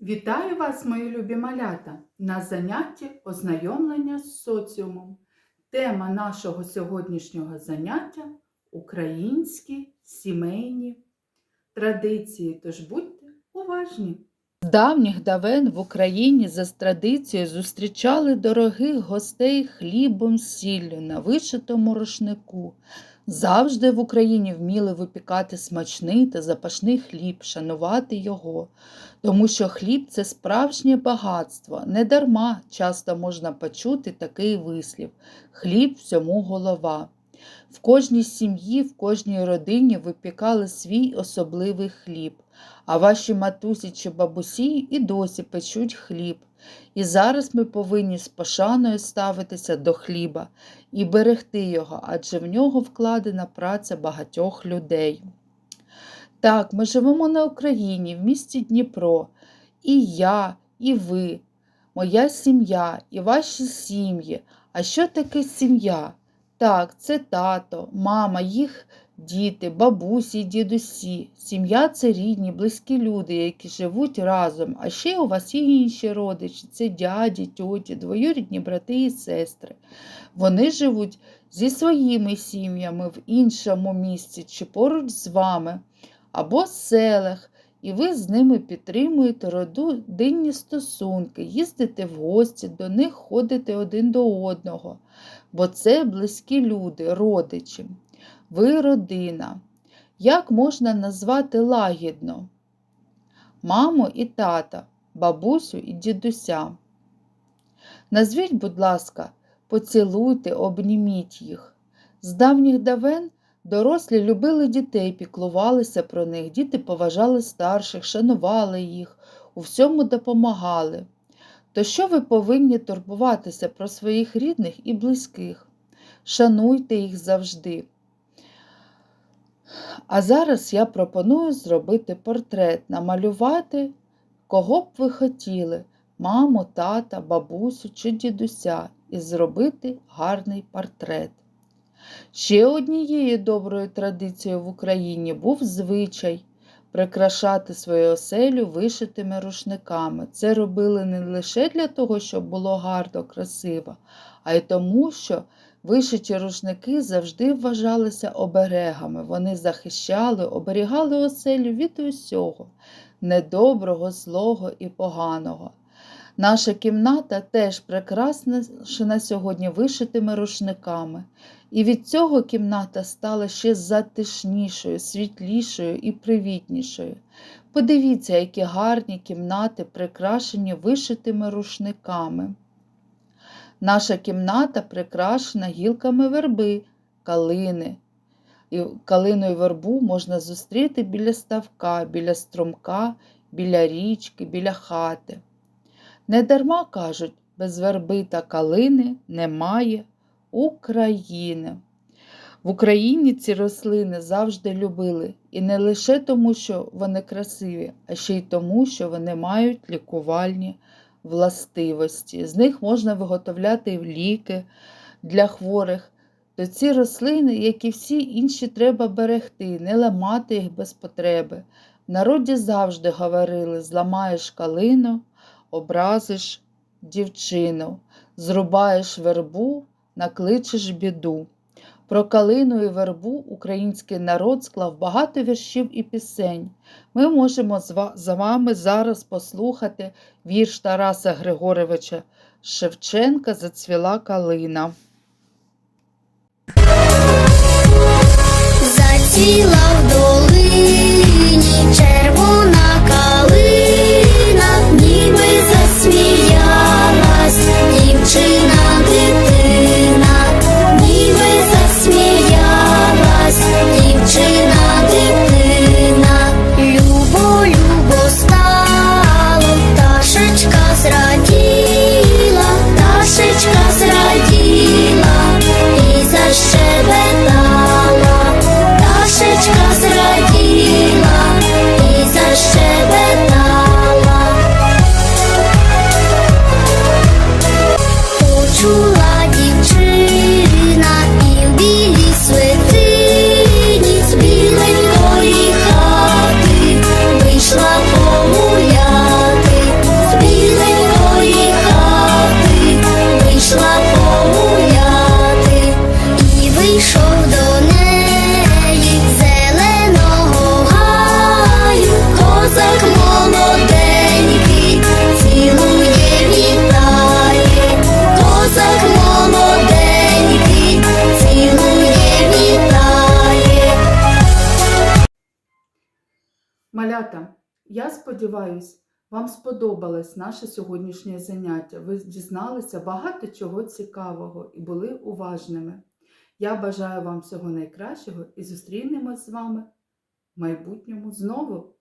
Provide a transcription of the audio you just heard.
Вітаю вас, мої любі малята, на занятті ознайомлення з соціумом. Тема нашого сьогоднішнього заняття українські сімейні традиції. Тож будьте уважні. З давніх давен в Україні за традицією зустрічали дорогих гостей хлібом сіллю на вишитому рушнику. Завжди в Україні вміли випікати смачний та запашний хліб, шанувати його. Тому що хліб це справжнє багатство. Недарма часто можна почути такий вислів хліб всьому голова. В кожній сім'ї, в кожній родині випікали свій особливий хліб, а ваші матусі чи бабусі і досі печуть хліб. І зараз ми повинні з пошаною ставитися до хліба і берегти його, адже в нього вкладена праця багатьох людей. Так, ми живемо на Україні, в місті Дніпро. І я, і ви, моя сім'я, і ваші сім'ї. А що таке сім'я? Так, це тато, мама, їх діти, бабусі, дідусі. Сім'я це рідні, близькі люди, які живуть разом. А ще у вас є інші родичі, це дяді, тьоті, двоюрідні брати і сестри. Вони живуть зі своїми сім'ями в іншому місці чи поруч з вами або селах, і ви з ними підтримуєте родинні стосунки, їздите в гості, до них ходите один до одного, бо це близькі люди, родичі. Ви родина. Як можна назвати лагідно? Маму і тата, бабусю і дідуся. Назвіть, будь ласка, поцілуйте, обніміть їх. З давніх давен Дорослі любили дітей, піклувалися про них, діти поважали старших, шанували їх, у всьому допомагали. То що ви повинні турбуватися про своїх рідних і близьких? Шануйте їх завжди. А зараз я пропоную зробити портрет, намалювати, кого б ви хотіли маму, тата, бабусю чи дідуся, і зробити гарний портрет. Ще однією доброю традицією в Україні був звичай прикрашати свою оселю вишитими рушниками. Це робили не лише для того, щоб було гарно, красиво, а й тому, що вишиті рушники завжди вважалися оберегами. Вони захищали, оберігали оселю від усього недоброго, злого і поганого. Наша кімната теж прикрасна сьогодні вишитими рушниками, і від цього кімната стала ще затишнішою, світлішою і привітнішою. Подивіться, які гарні кімнати прикрашені вишитими рушниками. Наша кімната прикрашена гілками верби, калини. І калину і вербу можна зустріти біля ставка, біля струмка, біля річки, біля хати. Недарма кажуть, без верби та калини немає України. В Україні ці рослини завжди любили, і не лише тому, що вони красиві, а ще й тому, що вони мають лікувальні властивості. З них можна виготовляти ліки для хворих. То ці рослини, як і всі інші, треба берегти, не ламати їх без потреби. В народі завжди говорили: зламаєш калину, образиш дівчину, зрубаєш вербу, накличеш біду. Про калину і вербу український народ склав багато віршів і пісень. Ми можемо з вами зараз послухати вірш Тараса Григоровича Шевченка Зацвіла калина. Заціла в долині червона Я сподіваюсь, вам сподобалось наше сьогоднішнє заняття. Ви дізналися багато чого цікавого і були уважними. Я бажаю вам всього найкращого і зустрінемось з вами в майбутньому знову.